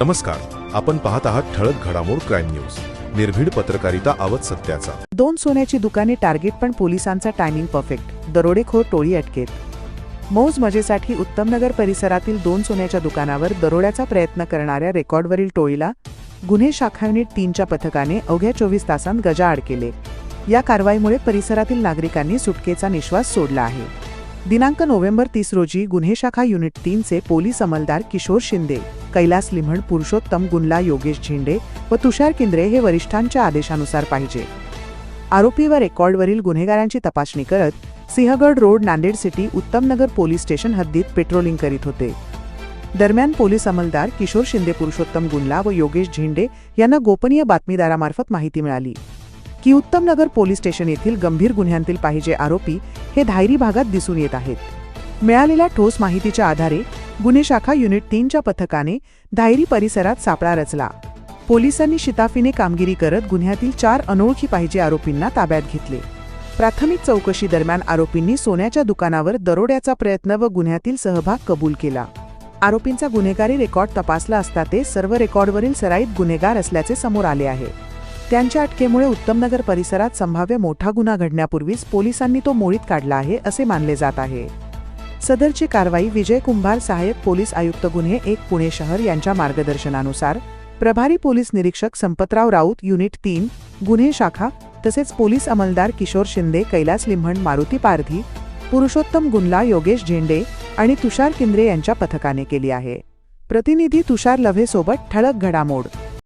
नमस्कार आपण पाहत आहात ठळक घडामोड क्राईम न्यूज. निर्भीड पत्रकारिता आवत सत्याचा. दोन सोन्याची दुकाने टार्गेट पण पोलिसांचा टायमिंग परफेक्ट दरोडेखोर टोळी अटकेत. मौज मजेसाठी उत्तमनगर परिसरातील दोन सोन्याच्या दुकानावर दरोड्याचा प्रयत्न करणाऱ्या रेकॉर्डवरील टोळीला गुन्हे शाखा युनिट तीनच्या पथकाने अवघ्या चोवीस तासांत गजाआड केले. या कारवाईमुळे परिसरातील नागरिकांनी सुटकेचा निश्वास सोडला आहे. दिनांक नोव्हेंबर तीस रोजी गुन्हे शाखा युनिट तीनचे पोलीस अंमलदार किशोर शिंदे कैलास लिम्हण पुरुषोत्तम गुनला योगेश झेंडे व तुषार किंद्रे हे वरिष्ठांच्या आदेशानुसार पाहिजे. आरोपी व रेकॉर्डवरील गुन्हेगारांची तपासणी करत Sinhagad road Nanded city Uttamnagar police station हद्दीत पेट्रोलिंग करीत होते. दरम्यान पोलीस अंमलदार किशोर शिंदे पुरुषोत्तम गुनला व योगेश झेंडे यांना गोपनीय बातमीदारामार्फत माहिती मिळाली. की उत्तमनगर पोलीस स्टेशन येथील गंभीर गुन्ह्यांतील पाहिजे आरोपी हे धायरी भागात दिसून येत आहेत. मिळालेल्या ठोस माहितीच्या आधारे गुन्हे शाखा युनिट तीनच्या पथकाने धायरी परिसरात सापळा रचला. पोलिसांनी शिताफीने कामगिरी करत गुन्ह्यातील चार अनोळखी पाहिजे आरोपींना ताब्यात घेतले. प्राथमिक चौकशी दरम्यान आरोपींनी सोन्याच्या दुकानावर दरोड्याचा प्रयत्न व गुन्ह्यातील सहभाग कबूल केला. आरोपींचा गुन्हेगारी रेकॉर्ड तपासला असता ते सर्व रेकॉर्डवरील सराईत गुन्हेगार असल्याचे समोर आले आहे. त्यांच्या अटकेमुळे उत्तमनगर परिसरात संभाव्य मोठा गुन्हा घडण्यापूर्वीच पोलिसांनी तो मोडीत काढला आहे असे मानले जात आहे. सदरची कारवाई विजय कुंभार सहाय्यक पोलीस आयुक्त गुन्हे एक पुणे शहर यांच्या मार्गदर्शनानुसार प्रभारी पोलीस निरीक्षक संपतराव राऊत युनिट तीन गुन्हे शाखा तसेच पोलीस अंमलदार किशोर शिंदे कैलास लिम्हण मारुती पारधी पुरुषोत्तम गुनला योगेश झेंडे आणि तुषार किंद्रे यांच्या पथकाने केली आहे. प्रतिनिधी तुषार लव्हेसोबत ठळक घडामोड